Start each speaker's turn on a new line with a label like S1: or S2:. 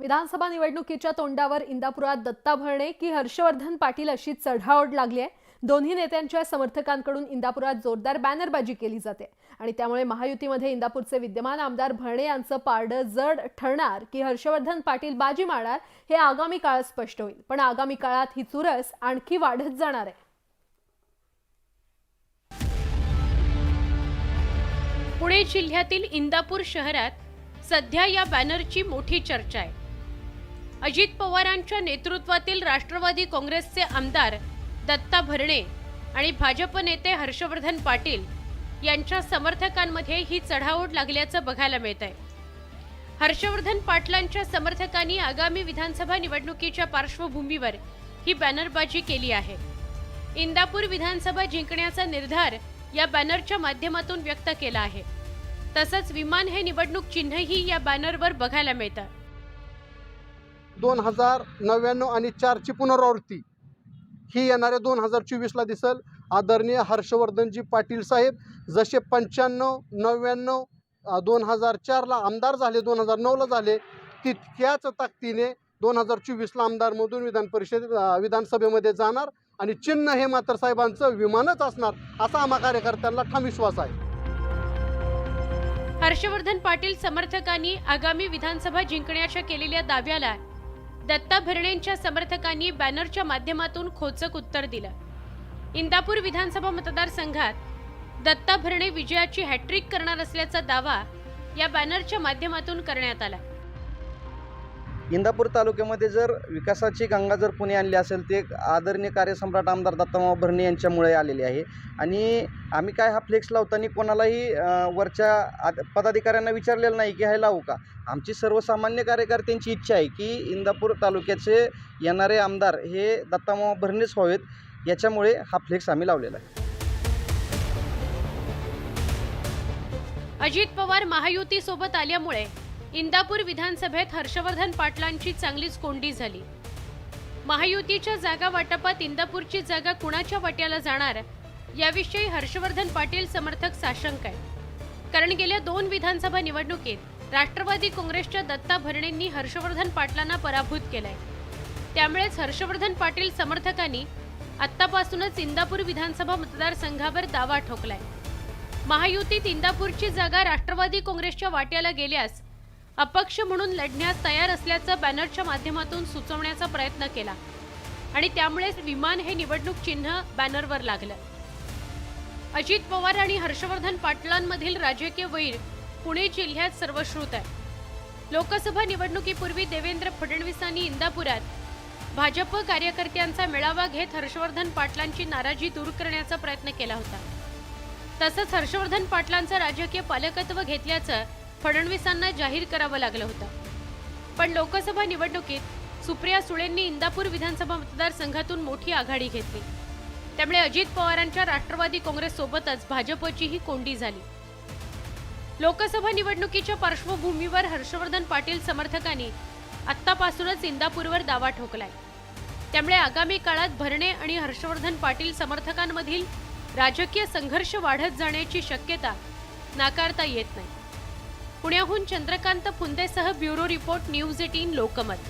S1: विधानसभा निवडणुकीच्या तोंडावर इंदापुरात दत्ता भरणे की हर्षवर्धन पाटील अशी चढाओढ लागली आहे? दोन्ही नेत्यांच्या समर्थकांकडून इंदापुरात जोरदार बॅनरबाजी केली जाते. आणि त्यामुळे महायुतीमध्ये इंदापूरचे विद्यमान आमदार भरणे यांचं पारडं जड ठरणार की हर्षवर्धन पाटील बाजी मारणार हे आगामी काळात स्पष्ट होईल. पण आगामी काळात ही चुरस आणखी वाढत जाणार आहे.
S2: पुणे जिल्ह्यातील इंदापूर शहरात सध्या या बॅनरची मोठी चर्चा आहे. अजित पवारांच्या नेतृत्वातील राष्ट्रवादी काँग्रेसचे आमदार दत्ता भरणे आणि भाजप नेते हर्षवर्धन पाटील यांच्या समर्थकांमध्ये ही चढाओढ लागल्याचं बघायला मिळत आहे हर्षवर्धन पाटलांच्या समर्थकांनी आगामी विधानसभा निवडणुकीच्या पार्श्वभूमीवर ही बॅनरबाजी केली आहे. इंदापूर विधानसभा जिंकण्याचा निर्धार या बॅनरच्या माध्यमातून व्यक्त केला आहे. तसंच विमान हे निवडणूक चिन्हही या बॅनरवर बघायला मिळतं.
S3: दोन हजार नव्याण्णव आणि चारची पुनरावृत्ती. ही येणाऱ्या दोन हजार चोवीसला दिसल. आदरणीय हर्षवर्धनजी पाटील साहेब जसे पंच्याण्णव नव्याण्णव दोन हजार चारला आमदार झाले दोन हजार नऊला झाले तितक्याच ताकदीने दोन हजार चोवीसला आमदारमधून विधान परिषद विधानसभेमध्ये जाणार आणि चिन्ह हे मात्र साहेबांचं विमानच असणार असा आम्हा कार्यकर्त्यांना ठाम विश्वास आहे.
S2: हर्षवर्धन पाटील समर्थकांनी आगामी विधानसभा जिंकण्याच्या केलेल्या दाव्याला दत्ता भरणेंच्या समर्थकांनी बॅनरच्या माध्यमातून खोचक उत्तर दिलं. इंदापूर विधानसभा मतदारसंघात दत्ता भरणे विजयाची हॅट्रिक करणार असल्याचा दावा या बॅनरच्या माध्यमातून करण्यात आला.
S4: इंदापूर तालुक्यामध्ये जर विकासाची गंगा जर पुणे आणली असेल ते आदरणीय कार्यसम्राट आमदार दत्तामाव भरणे यांच्यामुळे आलेले आहे. आणि आम्ही काय हा फ्लेक्स लावताना कोणालाही वरच्या आद- पदाधिकाऱ्यांना विचारलेलं नाही की हे लावू का? आमची सर्वसामान्य कार्यकर्त्यांची इच्छा आहे की इंदापूर तालुक्याचे येणारे आमदार हे दत्तामाव भरणेच व्हावेत. याच्यामुळे हा फ्लेक्स आम्ही लावलेला आहे.
S2: अजित पवार महायुती सोबत आल्यामुळे इंदापूर विधानसभेत हर्षवर्धन पाटलांची चांगलीच कोंडी झाली. महायुतीच्या जागा वाटपात इंदापूरची जागा कुणाच्या वाट्याला जाणार याविषयी हर्षवर्धन पाटील समर्थक साशंक आहे कारण गेल्या दोन विधानसभा निवडणुकीत राष्ट्रवादी काँग्रेसच्या दत्ता भरणेंनी हर्षवर्धन पाटलांना पराभूत केलाय. त्यामुळेच हर्षवर्धन पाटील समर्थकांनी आत्तापासूनच इंदापूर विधानसभा मतदारसंघावर दावा ठोकलाय. महायुतीत इंदापूरची जागा राष्ट्रवादी काँग्रेसच्या वाट्याला गेल्यास अपक्ष म्हणून लढण्यास तयार असल्याचं बॅनरच्या माध्यमातून सुचवण्याचा प्रयत्न केला. आणि त्यामुळेच विमान हे निवडणूक चिन्ह बॅनरवर लागलं. अजित पवार आणि हर्षवर्धन पाटलांमधील राजकीय वैर पुणे जिल्ह्यात सर्वश्रुत आहे. लोकसभा निवडणुकीपूर्वी देवेंद्र फडणवीसांनी इंदापुरात भाजप कार्यकर्त्यांचा मेळावा घेत हर्षवर्धन पाटलांची नाराजी दूर करण्याचा प्रयत्न केला होता. तसंच हर्षवर्धन पाटलांचं राजकीय पालकत्व घेतल्याचं फडणवीसांना जाहीर करावं लागलं होतं. पण लोकसभा निवडणुकीत सुप्रिया सुळेंनी इंदापूर विधानसभा मतदारसंघातून मोठी आघाडी घेतली. त्यामुळे अजित पवारांच्या राष्ट्रवादी काँग्रेससोबतच भाजपचीही कोंडी झाली. लोकसभा निवडणुकीच्या पार्श्वभूमीवर हर्षवर्धन पाटील समर्थकांनी आत्तापासूनच इंदापूरवर दावा ठोकलाय. त्यामुळे आगामी काळात भरणे आणि हर्षवर्धन पाटील समर्थकांमधील राजकीय संघर्ष वाढत जाण्याची शक्यता नाकारता येत नाही. पुण्याहून Chandrakant फुंदेसह bureau report news eighteen Lokmat.